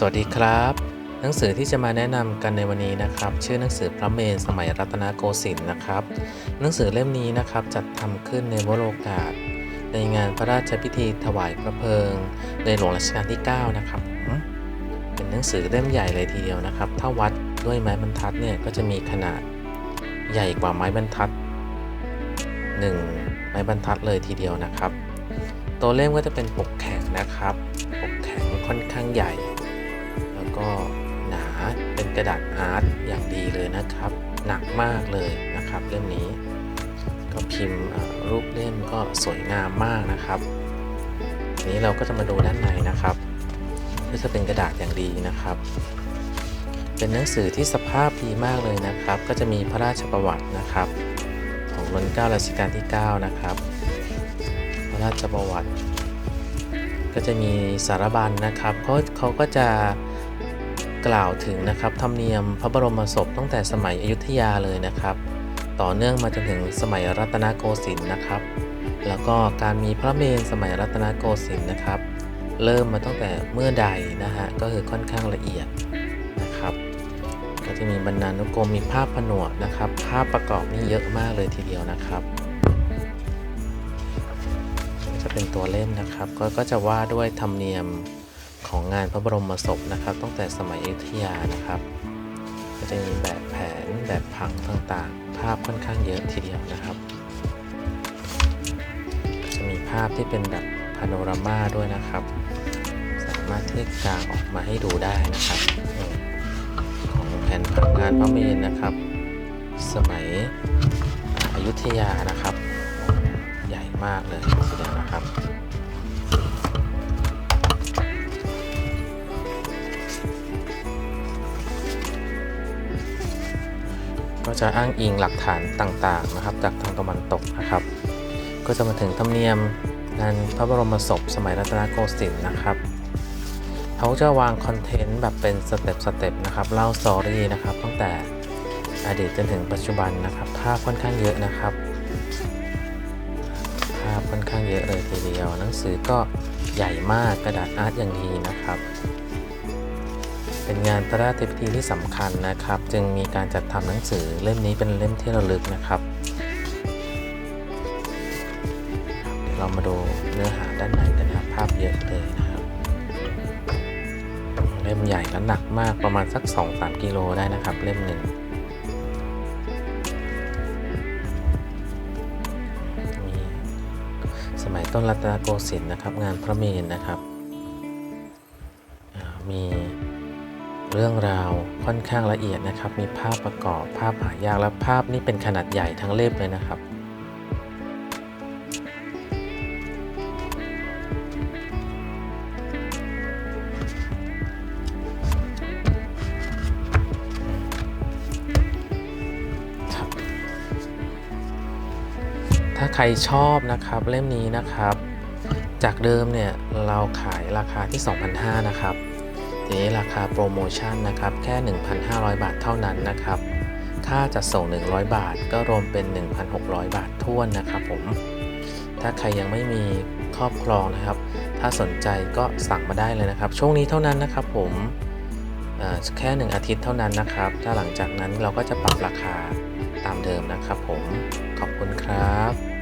สวัสดีครับ หนังสือที่จะมาแนะนำกันในวันนี้นะครับ ชื่อหนังสือพระเมรุสมัยรัตนโกสินทร์นะครับ หนังสือเล่มนี้นะครับจัดทำขึ้นในวโรกาส ในงานพระราชพิธีถวายพระเพลิง ในหลวงรัชกาลที่ 9 นะครับ เป็นหนังสือเล่มใหญ่เลยทีเดียวนะครับ ถ้าวัดด้วยไม้บรรทัดเนี่ยก็จะมีขนาดใหญ่กว่าไม้บรรทัด 1 ไม้บรรทัดเลยทีเดียวนะครับ ตัวเล่มก็จะเป็นปกแข็งนะครับ ปกแข็งค่อนข้างใหญ่ แล้วก็หนาเป็นกระดาษอาร์ตอย่างดีเลยนะครับ หนักมากเลยนะครับเล่มนี้ ก็พิมพ์รูปเล่มก็สวยงามมากนะครับทีนี้เราก็จะมาดูด้านในนะครับก็จะเป็นกระดาษอย่างดีนะครับ เป็นหนังสือที่สภาพดีมากเลยนะครับ ก็จะมีพระราชประวัตินะครับ ของรัชกาลรัชกาลที่ 9 นะครับ พระราชประวัติ ก็จะมีสารบัญนะครับเขาเขาก็จะ กล่าวถึงนะครับธรรมเนียมพระบรมศพตั้งแต่สมัยอยุธยาเลยนะครับ ต่อเนื่องมาจนถึงสมัยรัตนโกสินทร์นะครับ แล้วก็การมีพระเมรุสมัยรัตนโกสินทร์นะครับ เริ่มมาตั้งแต่เมื่อใดนะฮะก็คือค่อนข้างละเอียดนะครับ ก็จะมีบรรณานุกรมมีภาพผนวกนะครับ ภาพประกอบนี่เยอะมากเลยทีเดียวนะครับจะเป็นตัวเล่มนะครับ ก็จะว่าด้วยธรรมเนียม ของงานพระบรมศพนะครับ ตั้งแต่สมัยอยุธยานะครับ ก็จะมีแบบแผนแบบผังต่างๆ ภาพค่อนข้างเยอะทีเดียวนะครับ จะมีภาพที่เป็นแบบพาโนรามาด้วยนะครับ สามารถที่กางออกมาให้ดูได้นะครับ ของแผนผังงานพระเมรุนะครับ สมัยอยุธยานะครับ ใหญ่มากเลยทีเดียวนะครับ ก็จะอ้างอิงหลักฐานต่างๆนะครับ จากทางตะวันตกนะครับ ก็จะมาถึงธรรมเนียมงานพระบรมศพสมัยรัตนโกสินทร์นะครับเขาจะวางคอนเทนต์แบบเป็นสเต็ปสเต็ปนะครับเล่าสตอรี่นะครับตั้งแต่อดีตจนถึงปัจจุบันนะครับภาพค่อนข้างเยอะนะครับ ภาพค่อนข้างเยอะเลยทีเดียว หนังสือก็ใหญ่มากกระดาษอาร์ตอย่างดีนะครับ เป็นงานพระราชพิธีที่สำคัญนะครับ จึงมีการจัดทำหนังสือเล่มนี้เป็นเล่มที่ระลึกนะครับ เดี๋ยวเรามาดูเนื้อหาด้านในกันนะครับภาพเยอะเลยนะครับ เล่มใหญ่และหนักมากประมาณสัก 2-3กิโลได้นะครับ เล่มหนึ่งมีสมัยต้นรัตนโกสินทร์นะครับ งานพระเมรุนะครับมี เรื่องราวค่อนข้างละเอียดนะครับ มีภาพประกอบภาพหายากและภาพนี่เป็นขนาดใหญ่ทั้งเล่มเลยนะครับถ้าใครชอบนะครับเล่มนี้นะครับ จากเดิมเนี่ยเราขายราคาที่ 2,500นะครับ นี้ราคาโปรโมชั่นนะครับแค่ 1,500 บาทเท่านั้นนะครับค่าจัดส่ง 100 บาทก็รวมเป็น 1,600 บาทท้วนนะครับผม ถ้าใครยังไม่มีครอบครองนะครับ ถ้าสนใจก็สั่งมาได้เลยนะครับ ช่วงนี้เท่านั้นนะครับผมเอ่อแค่ 1 อาทิตย์เท่านั้นนะครับ ถ้าหลังจากนั้นเราก็จะปรับราคาตามเดิมนะครับผม ขอบคุณครับ